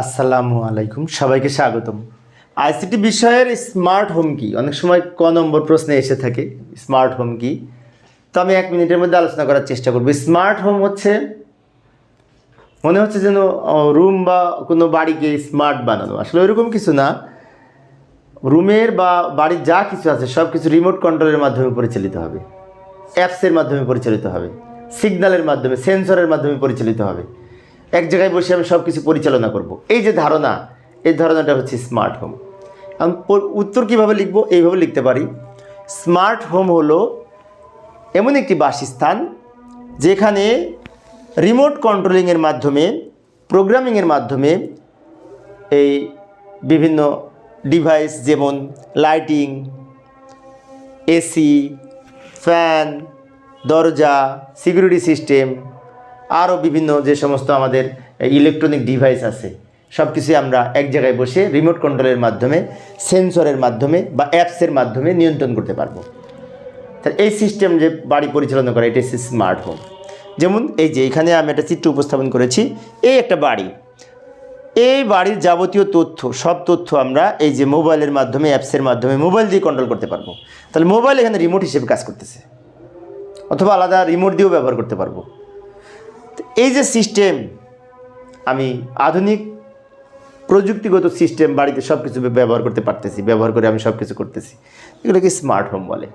আসসালামু আলাইকুম, সবাইকে স্বাগতম। আইসিটি বিষয়ের স্মার্ট হোম কি? অনেক সময় ক নম্বর প্রশ্নে এসে থাকে, স্মার্ট হোম কি? তো আমি এক মিনিটের মধ্যে আলোচনা করার চেষ্টা করব। স্মার্ট হোম হচ্ছে, মনে হচ্ছে যেন রুম বা কোনো বাড়িকে স্মার্ট বানানো। আসলে ওইরকম কিছু না। রুমের বা বাড়ির যা কিছু আছে সব কিছু রিমোট কন্ট্রোলের মাধ্যমে পরিচালিত হবে। অ্যাপসের মাধ্যমে পরিচালিত হবে। সিগন্যালের মাধ্যমে, সেন্সরের মাধ্যমে পরিচালিত হবে। এক জায়গায় বসে আমি সব কিছু পরিচালনা করব। এই যে ধারণা, এই ধারণাটা হচ্ছে স্মার্ট হোম আমি উত্তর কীভাবে লিখব এইভাবে লিখতে পারি। স্মার্ট হোম হলো এমন একটি বাসস্থান যেখানে রিমোট কন্ট্রোলিংয়ের মাধ্যমে প্রোগ্রামিংয়ের মাধ্যমে এই বিভিন্ন ডিভাইস যেমন লাইটিং এসি ফ্যান দরজা সিকিউরিটি সিস্টেম আরও বিভিন্ন যে সমস্ত আমাদের ইলেকট্রনিক ডিভাইস আছে সব কিছুই আমরা এক জায়গায় বসে রিমোট কন্ট্রোলের মাধ্যমে সেন্সরের মাধ্যমে বা অ্যাপসের মাধ্যমে নিয়ন্ত্রণ করতে পারব। তাহলে এই সিস্টেম যে বাড়ি পরিচালনা করে, এটা হচ্ছে স্মার্ট হোম যেমন এই যে এখানে আমি একটা চিত্র উপস্থাপন করেছি, এই একটা বাড়ি। এই বাড়ির যাবতীয় তথ্য, সব তথ্য আমরা এই যে মোবাইলের মাধ্যমে অ্যাপসের মাধ্যমে মোবাইল দিয়ে কন্ট্রোল করতে পারব। তাহলে মোবাইল এখানে রিমোট হিসেবে কাজ করতেছে। অথবা আলাদা রিমোট দিয়েও ব্যবহার করতে পারব। এই যে সিস্টেম আমি আধুনিক প্রযুক্তিগত সিস্টেম বাড়িতে সব কিছু ব্যবহার করতে পারতেছি, ব্যবহার করে আমি সব কিছু করতেছি। এগুলোকে স্মার্ট হোম বলে।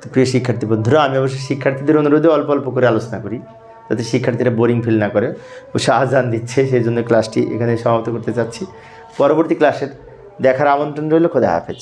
তো প্রিয় শিক্ষার্থী বন্ধুরা, আমি অবশ্যই শিক্ষার্থীদের অনুরোধে অল্প অল্প করে আলোচনা করি, যাতে শিক্ষার্থীরা বোরিং ফিল না করে। অবশ্য আজান দিচ্ছে সেই জন্য ক্লাসটি এখানে সমাপ্ত করতে চাচ্ছি। পরবর্তী ক্লাসের দেখার আমন্ত্রণ রইল, খোদা হাফেজ।